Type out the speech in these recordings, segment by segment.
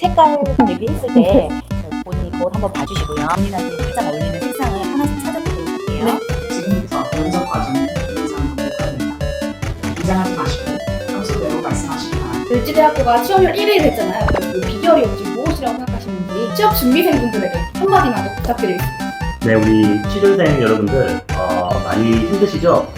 색깔 대비했을 때 본인이 거울 한번 봐주시고요. 본인한테 가장 어울리는 색상을 하나씩 찾아보도록 할게요. 지금부터 면접 과정 영상 공개합니다. 긴장하지 마시고 평소대로 말씀하시기 바랍니다. 을지대학교가 취업률 1위를 했잖아요. 그 비결이 혹시 무엇이라고 생각하시는지 취업 준비생분들에게 한마디만 더 부탁드리겠습니다. 네, 우리 취준생 여러분들 어, 많이 힘드시죠?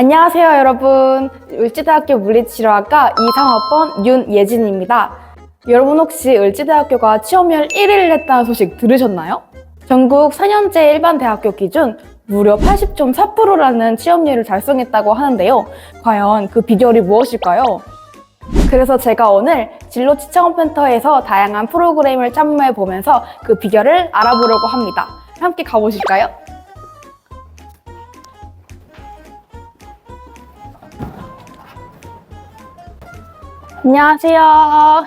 안녕하세요, 여러분. 을지대학교 물리치료학과 2상학번 윤예진입니다. 여러분 혹시 을지대학교가 취업률 1위를 했다는 소식 들으셨나요? 전국 4년제 일반 대학교 기준 무려 80.4%라는 취업률을 달성했다고 하는데요. 과연 그 비결이 무엇일까요? 그래서 제가 오늘 진로 추천 센터에서 다양한 프로그램을 참여해 보면서 그 비결을 알아보려고 합니다. 함께 가보실까요? 안녕하세요.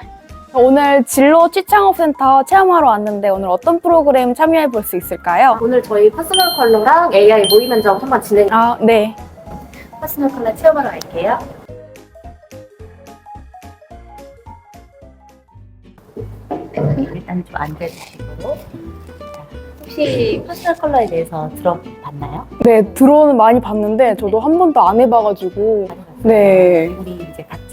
오늘 진로 취창업센터 체험하러 왔는데 오늘 어떤 프로그램 참여해 볼 수 있을까요? 오늘 저희 퍼스널 컬러랑 AI 모의 면접 한번 진행. 아, 네. 퍼스널 컬러 체험하러 갈게요. 일단 좀 앉아주시고 자, 혹시 퍼스널 컬러에 대해서 들어봤나요? 네, 들어오는 많이 봤는데 저도 한 번도 안 해봐가지고. 네. 우리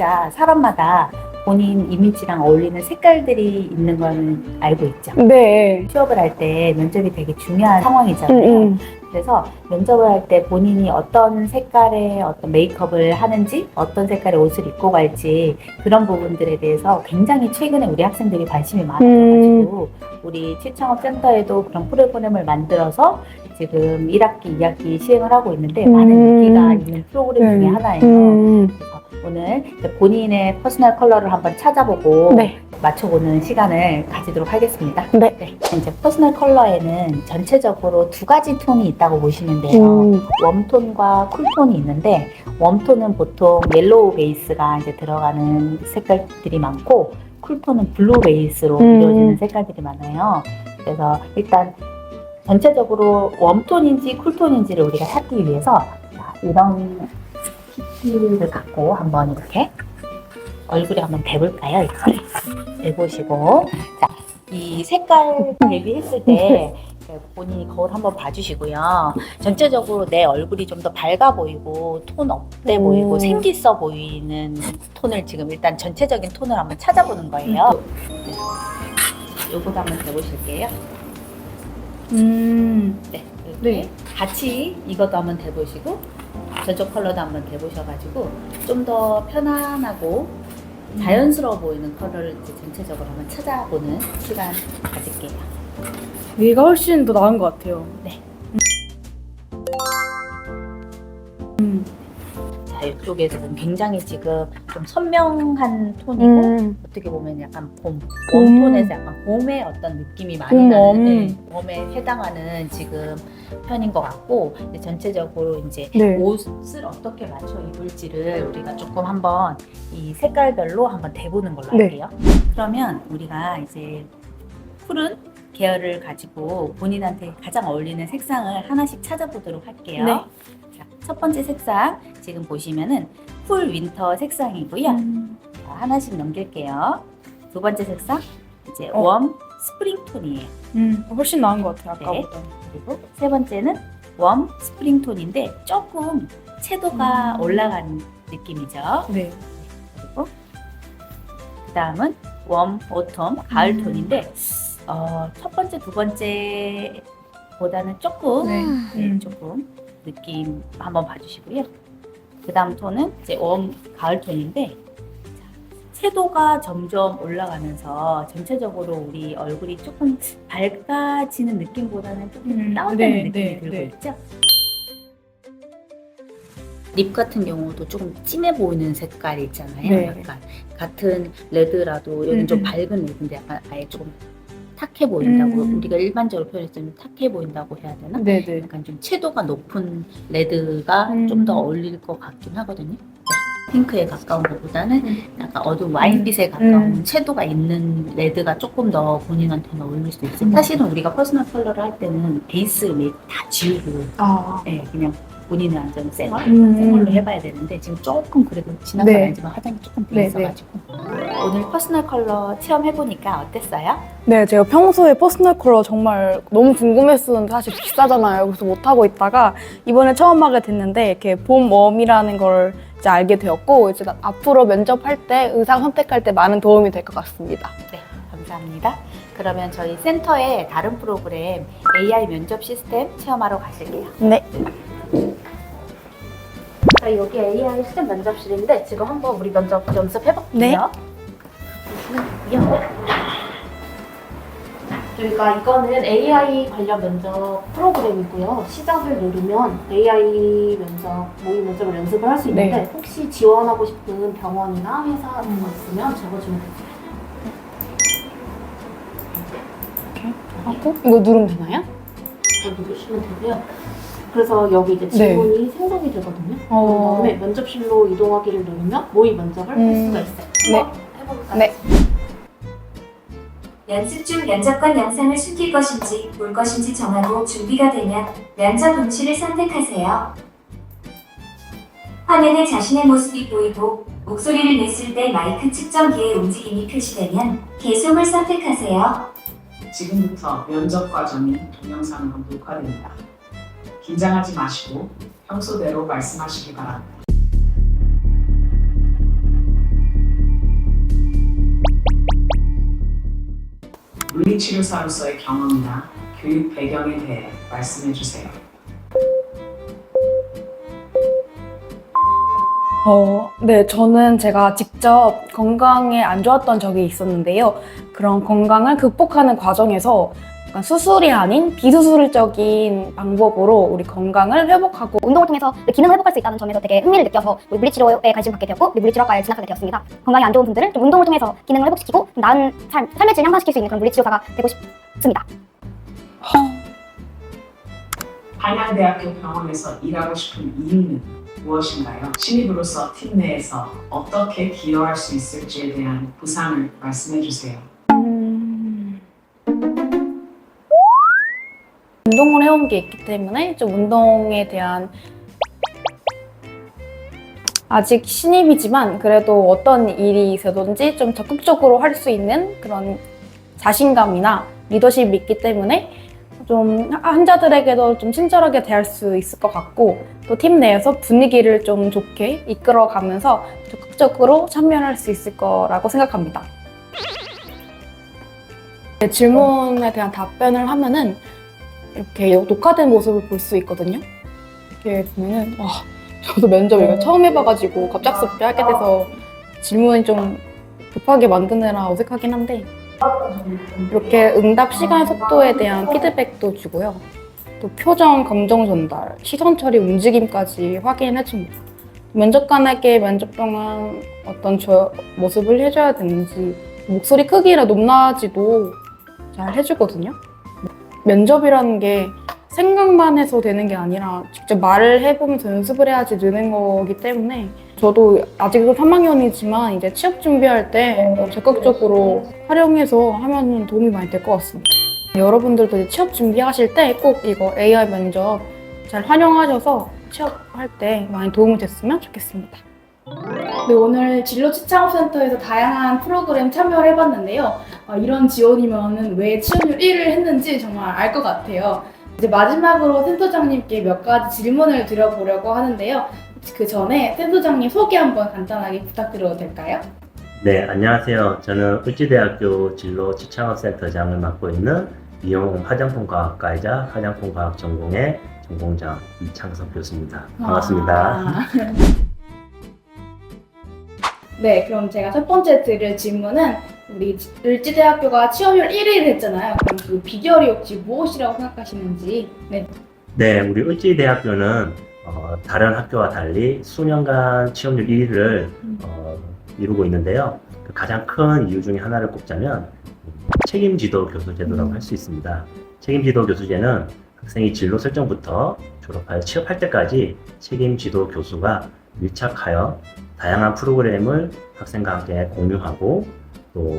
각자 사람마다 본인 이미지랑 어울리는 색깔들이 있는 거는 알고 있죠. 네. 취업을 할 때 면접이 되게 중요한 음, 상황이잖아요. 음. 그래서 면접을 할 때 본인이 어떤 색깔의 어떤 메이크업을 하는지, 어떤 색깔의 옷을 입고 갈지 그런 부분들에 대해서 굉장히 최근에 우리 학생들이 관심이 많아가지고 우리 취창업센터에도 그런 프로그램을 만들어서 지금 1학기, 2학기 시행을 하고 있는데 많은 음. 인기가 있는 프로그램 중에 네. 하나예요. 음. 그래서 오늘 본인의 퍼스널 컬러를 한번 찾아보고 네. 맞춰보는 시간을 가지도록 하겠습니다. 네. 이제 퍼스널 컬러에는 전체적으로 두 가지 톤이 있다고 보시면 돼요. 음. 웜톤과 쿨톤이 있는데 웜톤은 보통 옐로우 베이스가 이제 들어가는 색깔들이 많고 쿨톤은 블루 베이스로 음. 이루어지는 색깔들이 많아요. 그래서 일단 전체적으로 웜톤인지 쿨톤인지를 우리가 찾기 위해서 자, 이런 키티를 갖고 한번 이렇게 얼굴에 한번 대볼까요? 이렇게 대보시고 자, 이 색깔 대비했을 때 본인이 거울 한번 봐주시고요. 전체적으로 내 얼굴이 좀 더 밝아 보이고 톤 업돼 음. 보이고 생기 있어 보이는 톤을 지금 일단 전체적인 톤을 한번 찾아보는 거예요. 네. 요거 한번 대보실게요. 음. 네. 네. 같이 이것도 한번 대보시고 저쪽 컬러도 한번 대보셔가지고 좀 더 편안하고 자연스러워 보이는 컬러를 이제 전체적으로 한번 찾아보는 시간 가질게요. 얘가 훨씬 더 나은 것 같아요. 자, 이쪽에서 보면 굉장히 지금 좀 선명한 톤이고 음. 어떻게 보면 약간 봄, 봄. 봄톤에서 약간 봄의 어떤 느낌이 많이 봄, 나는 음. 네, 봄에 해당하는 지금 편인 것 같고 이제 전체적으로 이제 네. 옷을 어떻게 맞춰 입을지를 우리가 조금 한번 이 색깔별로 한번 대보는 걸로 네. 할게요. 그러면 우리가 이제 푸른 계열을 가지고 본인한테 가장 어울리는 색상을 하나씩 찾아보도록 할게요. 네. 자, 첫 번째 색상 지금 보시면은 쿨 윈터 색상이고요. 음. 자, 하나씩 넘길게요. 두 번째 색상 이제 어. 웜 스프링 톤이에요. 음. 훨씬 나은 것 같아요, 네. 아까보다. 그리고 세 번째는 웜 스프링 톤인데 조금 채도가 음. 올라간 느낌이죠. 네. 그리고 그 다음은 웜 오톰 가을 음. 톤인데 어, 첫 번째 두 번째보다는 조금 네. 네, 음. 조금 느낌 한번 봐주시고요. 그 다음 톤은 이제 웜 가을 톤인데 자, 채도가 점점 올라가면서 전체적으로 우리 얼굴이 조금 밝아지는 느낌보다는 조금 음, 다운되는 네, 느낌이 네, 들고 네. 있죠. 립 같은 경우도 조금 진해 보이는 색깔 있잖아요. 네. 약간 같은 레드라도 여기는 음, 좀 음. 밝은 레드인데 약간 아예 조금 탁해 보인다고 음. 우리가 일반적으로 표현했을 때 탁해 보인다고 해야 되나? 네네. 약간 좀 채도가 높은 레드가 음. 좀 더 어울릴 것 같긴 하거든요. 네. 핑크에 가까운 것보다는 음. 약간 어두운 와인빛에 가까운 음. 채도가 있는 레드가 조금 더 본인한테는 어울릴 수 있어요. 사실은 우리가 퍼스널 컬러를 할 때는 베이스 메이크 다 지우고 아. 네, 그냥 본인은 완전 생얼? 음. 생얼로 해봐야 되는데 지금 조금 그래도 지난 건 네. 아니지만 화장이 조금 돼 네, 있어가지고 오늘 퍼스널 컬러 체험해보니까 어땠어요? 네, 제가 평소에 퍼스널 컬러 정말 너무 궁금했었는데 사실 비싸잖아요. 그래서 못하고 있다가 이번에 처음 하게 됐는데 이렇게 봄 웜이라는 걸 이제 알게 되었고 이제 나- 앞으로 면접할 때 의상 선택할 때 많은 도움이 될 것 같습니다. 네, 감사합니다. 그러면 저희 센터의 다른 프로그램 AI 면접 시스템 체험하러 가실게요. 네. 자, 여기 AI 시험 면접실인데 지금 한번 우리 면접 연습해볼게요. 네. 저희가 이거는 AI 관련 면접 프로그램이고요. 시작을 누르면 AI 면접 모의 면접을 연습을 할 수 있는데 네. 혹시 지원하고 싶은 병원이나 회사 같은 거 있으면 적어주면 되세요. 하고 이거 누르면 되나요? 이걸 누르시면 되고요. 그래서 여기 이제 질문이 생성이 되거든요. 네. 어. 그다음에 면접실로 이동하기를 누르면 모의 면접을 할 음. 수가 있어요. 네. 한번 해볼까요? 네. 연습 중 면접관 영상을 숨길 것인지 볼 것인지 정하고 준비가 되면 면접 음치를 선택하세요. 화면에 자신의 모습이 보이고 목소리를 냈을 때 마이크 측정기의 움직임이 표시되면 계속을 선택하세요. 지금부터 면접 과정이 동영상으로 녹화됩니다. 긴장하지 마시고 평소대로 말씀하시기 바랍니다. 물리치료사로서의 경험이나 교육 배경에 대해 말씀해 주세요. 어, 네, 저는 제가 직접 건강에 안 좋았던 적이 있었는데요. 그런 건강을 극복하는 과정에서 약간 수술이 아닌 비수술적인 방법으로 우리 건강을 회복하고 운동을 통해서 기능을 회복할 수 있다는 점에서 되게 흥미를 느껴서 우리 물리치료에 관심 갖게 되었고 우리 물리치료과에 진학하게 되었습니다. 건강이 안 좋은 분들을 좀 운동을 통해서 기능을 회복시키고 좀 나은 삶, 삶의 질을 향상시킬 수 있는 그런 물리치료사가 되고 싶습니다. 한양대학교 병원에서 일하고 싶은 이유는 무엇인가요? 신입으로서 팀 내에서 어떻게 기여할 수 있을지에 대한 구상을 말씀해 주세요. 운동을 해온 게 있기 때문에 좀 운동에 대한 아직 신입이지만 그래도 어떤 일이 있어든지 좀 적극적으로 할 수 있는 그런 자신감이나 리더십이 있기 때문에 좀 환자들에게도 좀 친절하게 대할 수 있을 것 같고 또 팀 내에서 분위기를 좀 좋게 이끌어가면서 적극적으로 참여할 수 있을 거라고 생각합니다. 네, 질문에 대한 답변을 하면은 이렇게 녹화된 모습을 볼 수 있거든요. 이렇게 보면은 와 저도 면접 이거 처음 해봐가지고 갑작스럽게 하게 돼서 질문이 좀 급하게 만드느라 어색하긴 한데 이렇게 응답 시간 속도에 대한 피드백도 주고요. 또 표정, 감정 전달, 시선 처리, 움직임까지 확인해 줍니다. 면접관에게 면접 동안 어떤 저 모습을 해줘야 되는지 목소리 크기나 높낮이도 잘 해주거든요. 면접이라는 게 생각만 해서 되는 게 아니라 직접 말을 해보면서 연습을 해야지 느는 거기 때문에 저도 아직도 3학년이지만 이제 취업 준비할 때 적극적으로 활용해서 하면 도움이 많이 될 것 같습니다. 여러분들도 취업 준비하실 때 꼭 이거 AI 면접 잘 활용하셔서 취업할 때 많이 도움이 됐으면 좋겠습니다. 네, 오늘 진로치창업센터에서 다양한 프로그램 참여를 해봤는데요. 어, 이런 지원이면 왜 취업률 1위를 했는지 정말 알 것 같아요. 이제 마지막으로 센터장님께 몇 가지 질문을 드려보려고 하는데요. 그 전에 센터장님 소개 한번 간단하게 부탁드려도 될까요? 네, 안녕하세요. 저는 을지대학교 진로 치창업센터장을 맡고 있는 미용 화장품과학과이자 화장품과학 전공의 전공장 이창석 교수입니다. 반갑습니다. 아. 네, 그럼 제가 첫 번째 드릴 질문은 우리 을지대학교가 취업률 1위를 했잖아요. 그럼 그 비결이 혹시 무엇이라고 생각하시는지. 네. 네, 우리 을지대학교는 어, 다른 학교와 달리 수년간 취업률 1위를 어, 이루고 있는데요. 그 가장 큰 이유 중에 하나를 꼽자면 책임지도 교수 제도라고 할 수 있습니다. 책임지도 교수제는 학생이 진로 설정부터 졸업하여 취업할 때까지 책임지도 교수가 밀착하여 다양한 프로그램을 학생과 함께 공유하고 또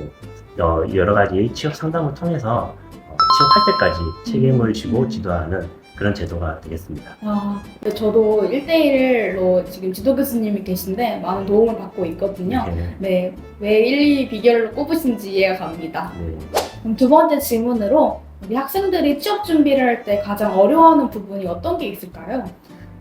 어, 여러 가지 취업 상담을 통해서 어, 취업할 때까지 책임을 지고 지도하는 그런 제도가 되겠습니다. 아, 네, 저도 1대1로 지금 지도 교수님이 계신데 많은 도움을 받고 있거든요. 네. 네, 왜 1, 2 비결로 꼽으신지 이해가 갑니다. 네. 그럼 두 번째 질문으로 우리 학생들이 취업 준비를 할 때 가장 어려워하는 부분이 어떤 게 있을까요?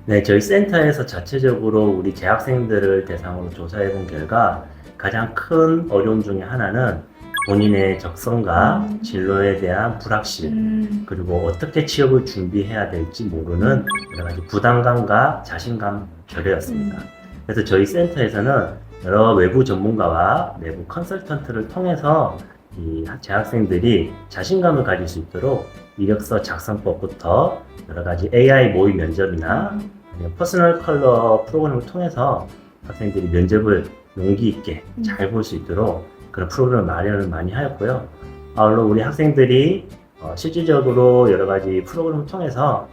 네, 저희 센터에서 자체적으로 우리 재학생들을 대상으로 조사해 본 결과 가장 큰 어려움 중에 하나는 본인의 적성과 음. 진로에 대한 불확실, 음, 그리고 어떻게 취업을 준비해야 될지 모르는 여러 가지 부담감과 자신감 결여였습니다. 그래서 저희 센터에서는 여러 외부 전문가와 내부 컨설턴트를 통해서 이 재학생들이 자신감을 가질 수 있도록 이력서 작성법부터 여러 가지 AI 모의 면접이나 아니면 퍼스널 컬러 프로그램을 통해서 학생들이 면접을 용기 있게 음. 잘볼 수 있도록 그런 프로그램 마련을 많이 하였고요. 아울러 우리 학생들이 어, 실질적으로 여러 가지 프로그램을 통해서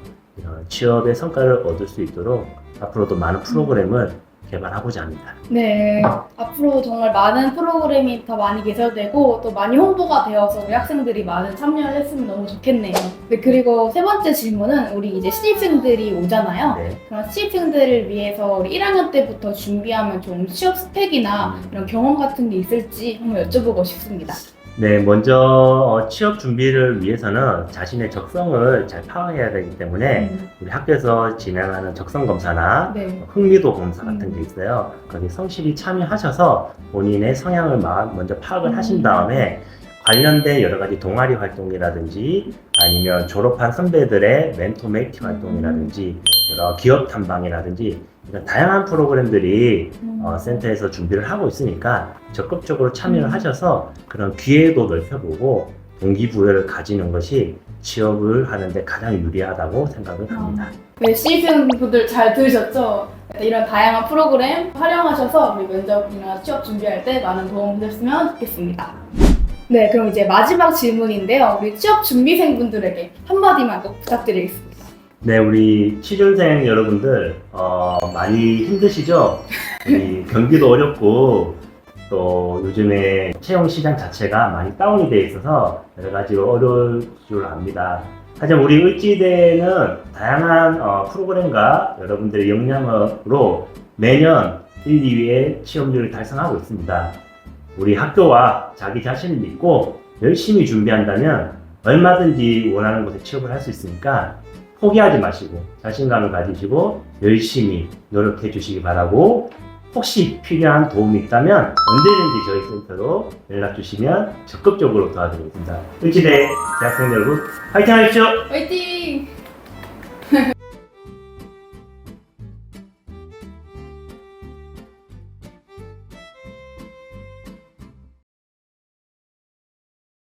취업의 성과를 얻을 수 있도록 앞으로도 많은 프로그램을 개발하고자 합니다. 네, 앞으로 정말 많은 프로그램이 더 많이 개설되고 또 많이 홍보가 되어서 우리 학생들이 많은 참여를 했으면 너무 좋겠네요. 네, 그리고 세 번째 질문은 우리 이제 신입생들이 오잖아요. 네. 그런 신입생들을 위해서 우리 1학년 때부터 준비하면 좀 취업 스펙이나 이런 경험 같은 게 있을지 한번 여쭤보고 싶습니다. 네, 먼저 어, 취업 준비를 위해서는 자신의 적성을 잘 파악해야 되기 때문에 음, 우리 학교에서 진행하는 적성 검사나 네. 흥미도 검사 같은 음. 게 있어요. 거기 성실히 참여하셔서 본인의 성향을 마- 먼저 파악을 음. 하신 다음에 관련된 여러 가지 동아리 활동이라든지 아니면 졸업한 선배들의 멘토 메이팅 활동이라든지 여러 기업 탐방이라든지 이런 다양한 프로그램들이 음. 어, 센터에서 준비를 하고 있으니까 적극적으로 참여를 음. 하셔서 그런 기회도 넓혀보고 동기부여를 가지는 것이 취업을 하는데 가장 유리하다고 생각을 합니다. 네, 신입생분들 잘 들으셨죠? 이런 다양한 프로그램 활용하셔서 우리 면접이나 취업 준비할 때 많은 도움 되셨으면 좋겠습니다. 네, 그럼 이제 마지막 질문인데요. 우리 취업 준비생분들에게 한마디만 꼭 부탁드리겠습니다. 네, 우리 취준생 여러분들 어, 많이 힘드시죠? 우리 경기도 어렵고 또 요즘에 채용 시장 자체가 많이 다운이 돼 있어서 여러 가지로 어려울 줄 압니다. 하지만 우리 을지대는 다양한 어, 프로그램과 여러분들의 역량으로 매년 1, 2위의 취업률을 달성하고 있습니다. 우리 학교와 자기 자신을 믿고 열심히 준비한다면 얼마든지 원하는 곳에 취업을 할 수 있으니까 포기하지 마시고 자신감을 가지시고 열심히 노력해 주시기 바라고 혹시 필요한 도움이 있다면 언제든지 저희 센터로 연락 주시면 적극적으로 도와드리겠습니다. 을지대 대학생 여러분 화이팅 하십시오! 화이팅!